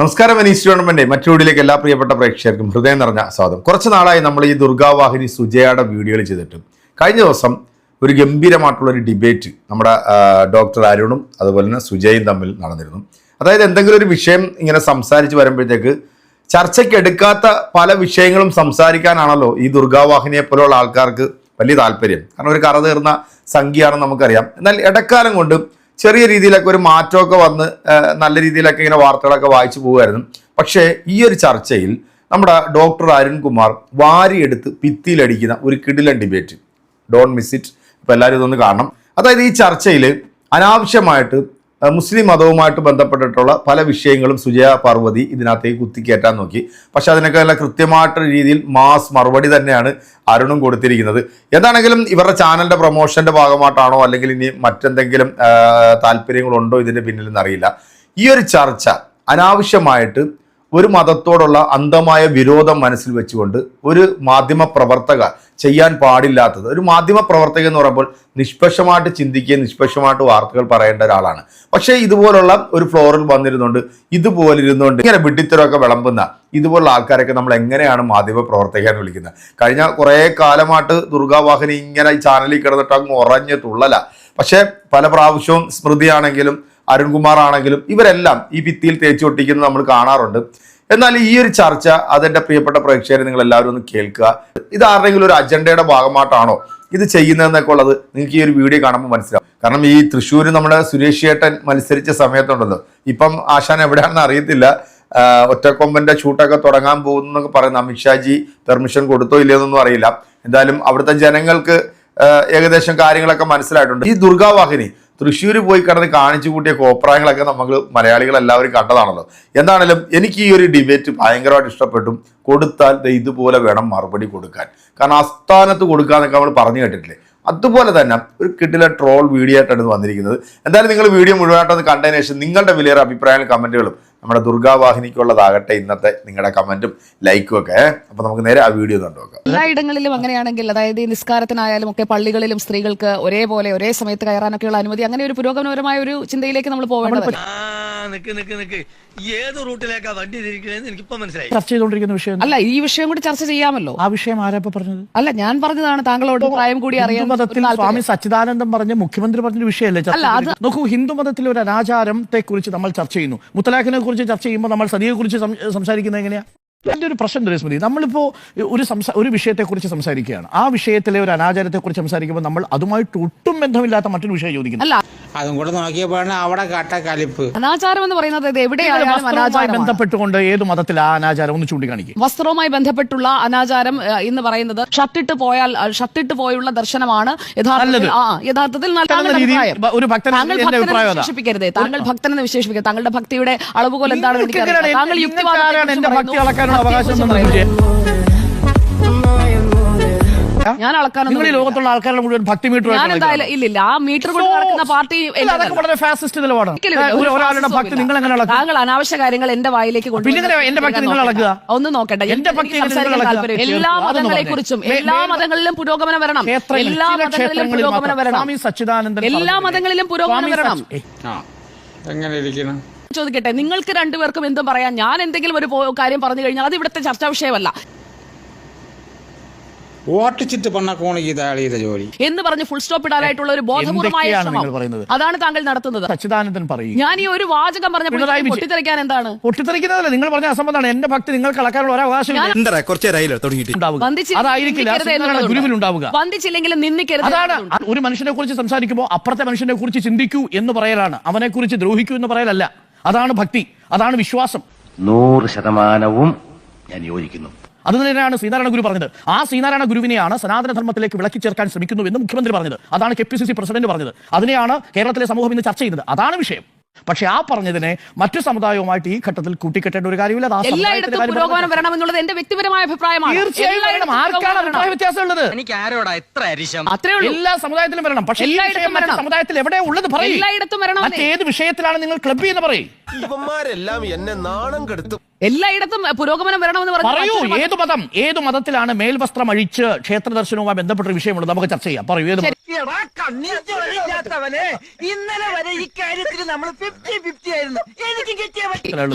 നമസ്കാരം അനീസ് ഗവൺമെന്റ് മറ്റു വീഡിയോയിലേക്ക് എല്ലാ പ്രിയപ്പെട്ട പ്രേക്ഷകർക്കും ഹൃദയം നിറഞ്ഞ സ്വാഗതം. കുറച്ച് നാളായി നമ്മൾ ഈ ദുർഗാവാഹിനി സുജയയുടെ വീഡിയോകൾ ചെയ്തിട്ട്. കഴിഞ്ഞ ദിവസം ഒരു ഗംഭീരമായിട്ടുള്ള ഒരു ഡിബേറ്റ് നമ്മുടെ ഡോക്ടർ അരുണും അതുപോലെ തന്നെ സുജയും തമ്മിൽ നടന്നിരുന്നു. അതായത് എന്തെങ്കിലും ഒരു വിഷയം ഇങ്ങനെ സംസാരിച്ച് വരുമ്പോഴത്തേക്ക് ചർച്ചയ്ക്ക് എടുക്കാത്ത പല വിഷയങ്ങളും സംസാരിക്കാനാണല്ലോ ഈ ദുർഗാവാഹിനിയെ പോലെയുള്ള ആൾക്കാർക്ക് വലിയ താല്പര്യം. കാരണം ഒരു കറ തീർന്ന സംഖ്യയാണെന്ന് നമുക്കറിയാം. എന്നാൽ ഇടക്കാലം കൊണ്ട് ചെറിയ രീതിയിലൊക്കെ ഒരു മാറ്റമൊക്കെ വന്ന് നല്ല രീതിയിലൊക്കെ ഇങ്ങനെ വാർത്തകളൊക്കെ വായിച്ചു പോകുമായിരുന്നു. പക്ഷേ ഈ ഒരു ചർച്ചയിൽ നമ്മുടെ ഡോക്ടർ അരുൺകുമാർ വാരിയെടുത്ത് ഭിത്തിയിലടിക്കുന്ന ഒരു കിടിലൻ ഡിബേറ്റ്. Don't miss it. ഇപ്പം എല്ലാവരും ഇതൊന്ന് കാണണം. അതായത് ഈ ചർച്ചയിൽ അനാവശ്യമായിട്ട് മുസ്ലിം മതവുമായിട്ട് ബന്ധപ്പെട്ടിട്ടുള്ള പല വിഷയങ്ങളും സുജയ പാർവതി ഇതിനകത്തേക്ക് കുത്തിക്കയറ്റാൻ നോക്കി. പക്ഷെ അതിനൊക്കെ നല്ല കൃത്യമായിട്ടുള്ള രീതിയിൽ മാസ് മറുപടി തന്നെയാണ് അരുണും കൊടുത്തിരിക്കുന്നത്. എന്താണെങ്കിലും ഇവരുടെ ചാനലിന്റെ പ്രൊമോഷന്റെ ഭാഗമായിട്ടാണോ അല്ലെങ്കിൽ ഇനി മറ്റെന്തെങ്കിലും താല്പര്യങ്ങളുണ്ടോ ഇതിന്റെ പിന്നിൽ എന്നറിയില്ല ഈ ഒരു ചർച്ച അനാവശ്യമായിട്ട് ഒരു മതത്തോടുള്ള അന്ധമായ വിരോധം മനസ്സിൽ വെച്ചുകൊണ്ട് ഒരു മാധ്യമ പ്രവർത്തക ചെയ്യാൻ പാടില്ലാത്തത് ഒരു മാധ്യമ പ്രവർത്തക എന്ന് പറയുമ്പോൾ നിഷ്പക്ഷമായിട്ട് ചിന്തിക്കുകയും നിഷ്പക്ഷമായിട്ട് വാർത്തകൾ പറയേണ്ട ഒരാളാണ്. പക്ഷേ ഇതുപോലുള്ള ഒരു ഫ്ലോറിൽ വന്നിരുന്നുകൊണ്ട് ഇതുപോലെ ഇരുന്നുകൊണ്ട് ഇങ്ങനെ വിഡിത്തരമൊക്കെ വിളമ്പുന്ന ഇതുപോലുള്ള ആൾക്കാരൊക്കെ നമ്മൾ എങ്ങനെയാണ് മാധ്യമ പ്രവർത്തകൻ വിളിക്കുന്നത്? കഴിഞ്ഞ കുറേ കാലമായിട്ട് ദുർഗാവാഹിനി ഇങ്ങനെ ഈ ചാനലിൽ കിടന്നിട്ട് അങ്ങ് ഉറഞ്ഞ് തുള്ളല. പക്ഷേ പല പ്രാവശ്യവും സ്മൃതിയാണെങ്കിലും അരുൺകുമാർ ആണെങ്കിലും ഇവരെല്ലാം ഈ ഭിത്തിയിൽ തേച്ചു ഒട്ടിക്കുന്നത് നമ്മൾ കാണാറുണ്ട്. എന്നാൽ ഈ ഒരു ചർച്ച അതെന്റെ പ്രിയപ്പെട്ട പ്രേക്ഷകരെ നിങ്ങൾ എല്ലാവരും ഒന്ന് കേൾക്കുക. ഇത് ആരുടെങ്കിലും ഒരു അജണ്ടയുടെ ഭാഗമായിട്ടാണോ ഇത് ചെയ്യുന്നതെന്നൊക്കെ ഉള്ളത് നിങ്ങൾക്ക് ഈ ഒരു വീഡിയോ കാണുമ്പോൾ മനസ്സിലാവും. കാരണം ഈ തൃശ്ശൂർ നമ്മുടെ സുരേഷ് ചേട്ടൻ മത്സരിച്ച സമയത്തുണ്ടല്ലോ. ഇപ്പം ആശാൻ എവിടെയാണെന്ന് അറിയത്തില്ല. ഒറ്റക്കൊമ്പന്റെ ഷൂട്ടൊക്കെ തുടങ്ങാൻ പോകുന്നു പോകുന്നൊക്കെ പറയുന്ന അമിത്ഷാജി പെർമിഷൻ കൊടുത്തോ ഇല്ലയെന്നൊന്നും അറിയില്ല. എന്തായാലും അവിടുത്തെ ജനങ്ങൾക്ക് ഏകദേശം കാര്യങ്ങളൊക്കെ മനസ്സിലായിട്ടുണ്ട്. ഈ ദുർഗാവാഹിനി തൃശ്ശൂർ പോയി കിടന്ന് കാണിച്ചു കൂട്ടിയ കോപ്രായങ്ങളൊക്കെ നമ്മൾ മലയാളികൾ എല്ലാവരും കണ്ടതാണല്ലോ. എന്താണെങ്കിലും എനിക്ക് ഈ ഒരു ഡിബേറ്റ് ഭയങ്കരമായിട്ട് ഇഷ്ടപ്പെട്ടു. കൊടുത്താൽ ഇതുപോലെ വേണം മറുപടി കൊടുക്കാൻ. കാരണം ആസ്ഥാനത്ത് കൊടുക്കാന്നൊക്കെ നമ്മൾ പറഞ്ഞു കേട്ടിട്ടില്ലേ? അതുപോലെ തന്നെ ഒരു കിട്ടിലെ ട്രോൾ വീഡിയോ ആയിട്ടാണ് വന്നിരിക്കുന്നത്. എന്തായാലും നിങ്ങൾ വീഡിയോ മുഴുവനായിട്ടൊന്ന് കണ്ടതിന് ശേഷം നിങ്ങളുടെ വിലയേറെ അഭിപ്രായങ്ങളും കമന്റുകളും നമ്മുടെ ദുർഗാവാഹിനിക്കുള്ളതാകട്ടെ ഇന്നത്തെ നിങ്ങളുടെ കമന്റും ലൈക്കും ഒക്കെ. അപ്പൊ നമുക്ക് നേരെ ആ വീഡിയോ കണ്ടു കണ്ടുനോക്കാം എല്ലായിടങ്ങളിലും അങ്ങനെയാണെങ്കിൽ അതായത് ഈ നിസ്കാരത്തിനായാലും ഒക്കെ പള്ളികളിലും സ്ത്രീകൾക്ക് ഒരേപോലെ ഒരേ സമയത്ത് കയറാനൊക്കെയുള്ള അനുമതി അങ്ങനെ ഒരു പുരോഗമനപരമായ ഒരു ചിന്തയിലേക്ക് നമ്മൾ പോകേണ്ടത് ആ നിക്ക് നിക്ക് നിക്ക്. ഏത് റൂട്ടിലേക്കാ വണ്ടി തിരിക്കണേന്ന് എനിക്കിപ്പോ മനസ്സിലായി. ചർച്ച ചെയ്തുകൊണ്ടിരിക്കുന്ന വിഷയം അല്ല ഈ വിഷയം കൂടി ചർച്ച ചെയ്യാമല്ലോ. ആ വിഷയം ആരാപ്പ പറഞ്ഞത്? അല്ല ഞാൻ പറഞ്ഞതാണ് താങ്കളോട് പ്രായം കൂടി അറിയാൻ ഒരു ഹിന്ദുമതത്തിൽ സ്വാമി സച്ചിദാനന്ദം പറഞ്ഞ മുഖ്യമന്ത്രി പറഞ്ഞ വിഷയമല്ലേ ചർച്ച ഹിന്ദു മതത്തിലെ? ഒരു അനാചാരത്തെ കുറിച്ച് നമ്മൾ ചർച്ച ചെയ്യുന്നു. മുത്തലാഖിനെ കുറിച്ച് ചർച്ച ചെയ്യുമ്പോൾ നമ്മൾ സതിയെ കുറിച്ച് സംസാരിക്കുന്നത് എങ്ങനെയാണ് എന്റെ ഒരു പ്രശ്നം എന്താ സ്മൃതി? നമ്മളിപ്പോൾ ഒരു സംസാ ഒരു വിഷയത്തെക്കുറിച്ച് സംസാരിക്കുകയാണ്. ആ വിഷയത്തിലെ ഒരു അനാചാരത്തെക്കുറിച്ച് സംസാരിക്കുമ്പോൾ നമ്മൾ അതുമായിട്ട് ഒട്ടും ബന്ധമില്ലാത്ത മറ്റൊരു വിഷയം ചോദിക്കുന്നു. അതും കൂടെ നോക്കിയപ്പോഴാണ് അവിടെ കട്ട കലിപ്പ്. അനാചാരം എന്ന് പറയുന്നത് ഇത് എവിടെയായാലും വസ്ത്രവുമായി അനാചാരമാണ്. ബന്ധപ്പെട്ടുകൊണ്ട് ഏത് മതത്തിൽ ആ അനാചാരം? ഒന്ന് ചൂണ്ടിക്കാണിക്കും. വസ്ത്രവുമായി ബന്ധപ്പെട്ടുള്ള അനാചാരം ഏഹ്, എന്ന് പറയുന്നത് ഷർട്ടിട്ട് പോയാൽ അഹ് ഷർട്ടിട്ട് പോയുള്ള ദർശനമാണ്. യഥാർത്ഥത്തിൽ നല്ലത്. ആ യഥാർത്ഥത്തിൽ നല്ല- രീതിയിൽ അഭിപ്രായം. ബ- ഒരു ഭക്തനെ താങ്കൾ എന്റെ ഭക്തനെന്ന് അഭിപ്രായം അതാ. വിശേഷിപ്പിക്കരുത്. താങ്കൾ ഭക്തനെന്ന് വിശേഷിപ്പിക്കരുത്. താങ്കളുടെ ഭക്തിയുടെ അളവുകോൽ എന്താണെന്ന് നിങ്ങൾക്ക് എനിക്കറിയാം എങ്ങനെയാണ് താങ്കൾ എന്റെ- ആരാണ് ഭക്തി അളക്കാനുള്ള അവകാശം? ഞാൻ അളക്കാനൊന്നും നിങ്ങൾ ഈ ലോകത്തുള്ള ആൾക്കാരുടെ മുഴുവൻ ഭക്തി മീറ്റർ ഞാൻ എന്തായാലും ഇല്ലില്ല ആ മീറ്റർ കൊണ്ട് നടക്കുന്ന പാർട്ടി അതൊക്കെ വളരെ ഫാസിസ്റ്റ് നിലപാടാണ്. ഒരിക്കലും ഒരാളുടെ ഭക്തി നിങ്ങൾ എങ്ങനെ അളക്കും? താങ്കൾ അനാവശ്യ കാര്യങ്ങൾ എന്റെ വായിലേക്ക് നോക്കണ്ട. അളക്കുക? ഒന്ന് നോക്കട്ടെ എന്റെ ഭക്തി നിങ്ങൾ അളക്കുക? എല്ലാ മതങ്ങളെ കുറിച്ചും എല്ലാ മതങ്ങളിലും പുരോഗമനം വരണം. എല്ലാ മതങ്ങളിലും പുരോഗമനം വരണം. എല്ലാ മതങ്ങളിലും പുരോഗമനം വരണം. ആ എങ്ങനെ ഇരിക്കണം ചോദിക്കട്ടെ നിങ്ങൾക്ക് രണ്ടുപേർക്കും എന്തും പറയാം. ഞാൻ എന്തെങ്കിലും ഒരു കാര്യം പറഞ്ഞു കഴിഞ്ഞാൽ അത് ഇവിടുത്തെ ചർച്ചാ വിഷയമല്ല. ഓട്ടിച്ചിട്ട് പണ്ണ കോണിക്ക് ഇതാളി ചെയ്ത ജോലി. എന്ന് പറഞ്ഞ് ഫുൾ സ്റ്റോപ്പ് ഇടാനായിട്ടുള്ള ഒരു ബോധപൂർവമായ എന്തൊക്കെയാണ് നിങ്ങൾ ശ്രമം പറയുന്നത്? അതാണ് താങ്കൾ നടത്തുന്നത്. സച്ചിദാനന്ദൻ പറയും. ഞാൻ ഈ ഒരു വാചകം പറഞ്ഞപ്പോൾ പിണറായി വിജയൻ- പൊട്ടിത്തെറിക്കാൻ എന്താണ്? പൊട്ടിത്തെറിക്കുന്നതല്ല നിങ്ങൾ പറഞ്ഞ അസംബന്ധമാണ്. എന്റെ ഭക്തി നിങ്ങൾക്ക് അളക്കാനുള്ള ഒരു അവകാശം എന്താ കുറച്ച് നേരമായില്ല തുടങ്ങിയിട്ട് ഉണ്ടാവുക. വന്ദിച്ചില്ലെങ്കിൽ അതായിരിക്കില്ല നിന്ദിക്കരുത് എന്നുള്ളതുണ്ട്. ഗുരുവിൽ ഉണ്ടാവുക. വന്ദിച്ചില്ലെങ്കിലും നിന്ദിക്കരുത് അതാണ് എന്നുള്ളതുണ്ട്. ഒരു മനുഷ്യനെ കുറിച്ച് സംസാരിക്കുമ്പോൾ അപ്പുറത്തെ മനുഷ്യനെ കുറിച്ച് ചിന്തിക്കൂ എന്ന് പറയലാണ്. അവനെ കുറിച്ച് ദ്രോഹിക്കൂ എന്ന് പറയലല്ല. അതാണ് ഭക്തി അതാണ് വിശ്വാസം. നൂറ് ശതമാനവും ഞാൻ യോജിക്കുന്നു. അത് തന്നെയാണ് ശ്രീനാരായണ ഗുരു പറഞ്ഞത്. ആ ശ്രീനാരായണ ഗുരുവിനെയാണ് സനാതനധർമ്മത്തിലേക്ക് വിളക്കി ചേർക്കാൻ ശ്രമിക്കുന്നു എന്ന് മുഖ്യമന്ത്രി പറഞ്ഞത്. അതാണ് K P C C president പറഞ്ഞത്. അതിനെയാണ് കേരളത്തിലെ സമൂഹം ഇന്ന് ചർച്ച ചെയ്യുന്നത്. അതാണ് വിഷയം. പക്ഷെ ആ പറഞ്ഞതിനെ മറ്റു സമുദായവുമായിട്ട് ഈ ഘട്ടത്തിൽ കൂട്ടിക്കെട്ടേണ്ട ഒരു കാര്യമില്ല. എവിടെയുള്ളത് വരണമെന്നുള്ളത് എന്റെ വ്യക്തിപരമായ അഭിപ്രായമാണ്. തീർച്ചയായും വരണം. എല്ലായിടത്തും ആർക്കാണ് അഭിപ്രായ വ്യത്യാസം ഉള്ളത് എനിക്ക് ആരോടാ എത്ര അരിശം? അത്രേ ഉള്ളൂ. എല്ലാ സമുദായത്തിലും വരണം. പക്ഷേ എല്ലായിടത്തും വരണം. സമുദായത്തിൽ എവിടെ ഉള്ളത് പറയും. എല്ലായിടത്തും വരണം. മറ്റേത് വിഷയത്തിലാണ് നിങ്ങൾ ക്ലബ് എന്ന് പറയും. ഇവന്മാരെല്ലാം എന്നെ നാണം കെടുത്തും. എല്ലായിടത്തും പുരോഗമനം വരണമെന്ന് പറഞ്ഞു പറയൂ ഏത് മതം? ഏത് മതത്തിലാണ് മേൽവസ്ത്രം അഴിച്ച് ക്ഷേത്ര ദർശനവുമായി ബന്ധപ്പെട്ട ഒരു വിഷയമുണ്ട് നമുക്ക് ചർച്ച ചെയ്യാം. പറയൂ ഏത്? ഇന്നലെ വരെ ഈ കാര്യത്തിൽ നമ്മൾ ഫിഫ്റ്റി ഫിഫ്റ്റി ആയിരുന്നു. എനിക്ക് കിട്ടിയ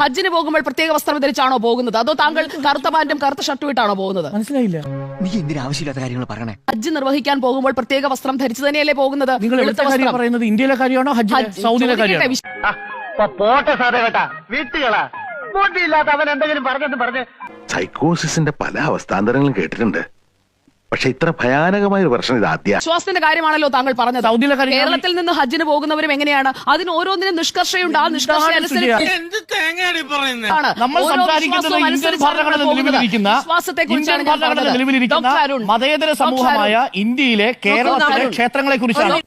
ഹജ്ജിന് പോകുമ്പോൾ പ്രത്യേക വസ്ത്രം ധരിച്ചാണോ പോകുന്നത്? അതോ താങ്കൾ കറുത്ത പാന്റും കറുത്ത ഷർട്ടും ഇട്ടാണോ പോകുന്നത്? മനസ്സിലായില്ല. നീ എന്തിനാ ആവശ്യമില്ലാത്ത കാര്യങ്ങൾ പറയണേ? ഹജ്ജ് നിർവഹിക്കാൻ പോകുമ്പോൾ പ്രത്യേക വസ്ത്രം ധരിച്ചു തന്നെയല്ലേ പോകുന്നത്? നിങ്ങൾ എടുത്ത വസ്ത്രം. പറയുന്നത്? ഇന്ത്യയിലെ കാര്യമാണോ ഹജ്ജ് സൗദിയിലെ കാര്യമാണോ? പോട്ടെ സാറേ കേട്ടാ വീട്ടുകളാ. അവൻ എന്തെങ്കിലും പറഞ്ഞെന്ന് പറഞ്ഞ് സൈക്കോസിന്റെ പല അവസ്ഥാന്തരങ്ങളും കേട്ടിട്ടുണ്ട്. പക്ഷെ ഇത്ര ഭയാനകമായ ഒരു പ്രശ്നം ഇത് ആദ്യ വിശ്വാസത്തിന്റെ കാര്യമാണല്ലോ താങ്കൾ പറഞ്ഞത്. കേരളത്തിൽ നിന്ന് ഹജ്ജിന് പോകുന്നവരും എങ്ങനെയാണ്? അതിന് ഓരോന്നിനും നിഷ്കർഷയുണ്ട്. ആ നിഷ്കർഷ എന്താണ് അനുസരിച്ച് മതേതര സമൂഹമായ ഇന്ത്യയിലെ കേരളത്തിലെ. ക്ഷേത്രങ്ങളെ കുറിച്ചാണ് സൗദി നമ്മൾ സൗദി ഇന്ന് പോലെ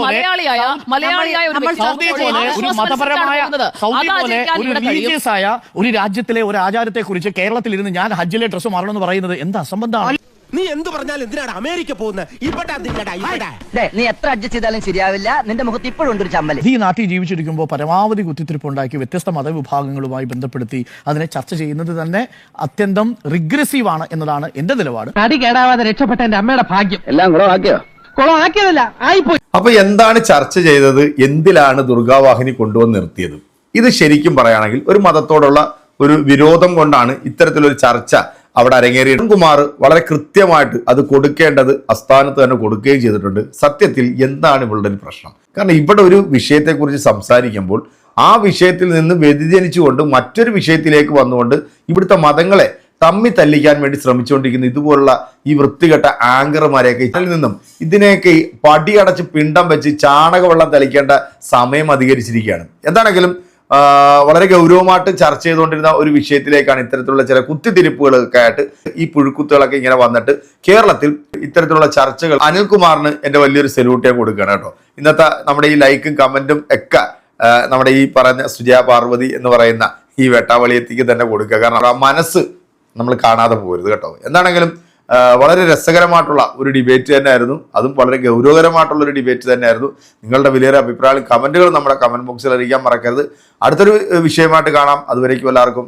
മലയാളിയായ മലയാളിയായ ഒരു സൗദി പോലെ ഒരു മതപരമായ സൗദി പോലെ ഒരു റിലീജിയസ് ആയ ഒരു രാജ്യത്തിലെ ഒരു ആചാരത്തെ കുറിച്ച് കേരളത്തിൽ ഇരുന്ന് ഞാൻ ഹജ്ജിലെ ഡ്രസ്സ് മാറണമെന്ന് പറയുന്നത് എന്താ അസംബന്ധമാണ് നീ എന്ത് പറഞ്ഞാലും എന്തിനാണ് അമേരിക്ക പോകുന്നത് ഇവിടെ അതില്ലടാ ഇവിടെ നീ എത്ര അഡ്ജസ്റ്റ് ചെയ്താലും ശരിയാവില്ല. നിന്റെ മുഖത്ത് ഇപ്പോഴും ഉണ്ട് ഒരു ചമ്മൽ ഈ നാട്ടിൽ ജീവിച്ചിരിക്കുമ്പോൾ പരമാവധി കുത്തിത്തിരിപ്പുണ്ടാക്കി വ്യത്യസ്ത മതവിഭാഗങ്ങളുമായി ബന്ധപ്പെടുത്തി അതിനെ ചർച്ച ചെയ്യുന്നത് തന്നെ അത്യന്തം റിഗ്രസീവ് ആണ് എന്നതാണ് എന്റെ നിലപാട്. തടി കേടാവാതെ രക്ഷപ്പെട്ട എന്റെ അമ്മയുടെ ഭാഗ്യം. എല്ലാം കുളമാക്കിയോ കുളമാക്കിയതല്ല ആയിപ്പോയി. അപ്പൊ എന്താണ് ചർച്ച ചെയ്തത്? എന്തിലാണ് ദുർഗാവാഹിനി കൊണ്ടുവന്ന് നിർത്തിയത്? ഇത് ശരിക്കും പറയുകയാണെങ്കിൽ ഒരു മതത്തോടുള്ള ഒരു വിരോധം കൊണ്ടാണ് ഇത്തരത്തിലൊരു ചർച്ച അവിടെ അരങ്ങേറി കുമാർ വളരെ കൃത്യമായിട്ട് അത് കൊടുക്കേണ്ടത് അസ്ഥാനത്ത് തന്നെ കൊടുക്കുകയും ചെയ്തിട്ടുണ്ട്. സത്യത്തിൽ എന്താണ് ഇവളുടെ ഒരു പ്രശ്നം? കാരണം ഇവിടെ ഒരു വിഷയത്തെക്കുറിച്ച് സംസാരിക്കുമ്പോൾ ആ വിഷയത്തിൽ നിന്ന് വ്യതിചലിച്ചുകൊണ്ട് മറ്റൊരു വിഷയത്തിലേക്ക് വന്നുകൊണ്ട് ഇവിടുത്തെ മതങ്ങളെ തമ്മി തല്ലിക്കാൻ വേണ്ടി ശ്രമിച്ചുകൊണ്ടിരിക്കുന്ന ഇതുപോലുള്ള ഈ വൃത്തികെട്ട ആങ്കർമാരെയൊക്കെ ഇതിൽ നിന്നും ഇതിനെയൊക്കെ പടിയടച്ച് പിണ്ടം വെച്ച് ചാണകവെള്ളം തളിക്കേണ്ട സമയം അധികരിച്ചിരിക്കുകയാണ്. എന്താണെങ്കിലും വളരെ ഗൗരവമായിട്ട് ചർച്ച ചെയ്തുകൊണ്ടിരുന്ന ഒരു വിഷയത്തിലേക്കാണ് ഇത്തരത്തിലുള്ള ചില കുത്തിത്തിരിപ്പുകളൊക്കെ ആയിട്ട് ഈ പുഴുക്കുത്തുകളൊക്കെ ഇങ്ങനെ വന്നിട്ട് കേരളത്തിൽ ഇത്തരത്തിലുള്ള ചർച്ചകൾ അനിൽകുമാറിന് എന്റെ വലിയൊരു സല്യൂട്ട് കൊടുക്കുകയാണ് കേട്ടോ. ഇന്നത്തെ നമ്മുടെ ഈ ലൈക്കും കമന്റും ഒക്കെ നമ്മുടെ ഈ പറഞ്ഞ സുജയ പാർവതി എന്ന് പറയുന്ന ഈ വെട്ടാവളിയത്തേക്ക് തന്നെ കൊടുക്കുക. കാരണം മനസ്സ് നമ്മൾ കാണാതെ പോകരുത് കേട്ടോ. എന്താണെങ്കിലും വളരെ രസകരമായിട്ടുള്ള ഒരു ഡിബേറ്റ് തന്നെയായിരുന്നു. അതും വളരെ ഗൗരവകരമായിട്ടുള്ള ഒരു ഡിബേറ്റ് തന്നെയായിരുന്നു. നിങ്ങളുടെ വിലയേറെ അഭിപ്രായങ്ങളും കമന്റുകളും നമ്മുടെ കമന്റ് ബോക്സിൽ അറിയിക്കാൻ മറക്കരുത്. അടുത്തൊരു വിഷയമായിട്ട് കാണാം. അതുവരേക്കും എല്ലാവർക്കും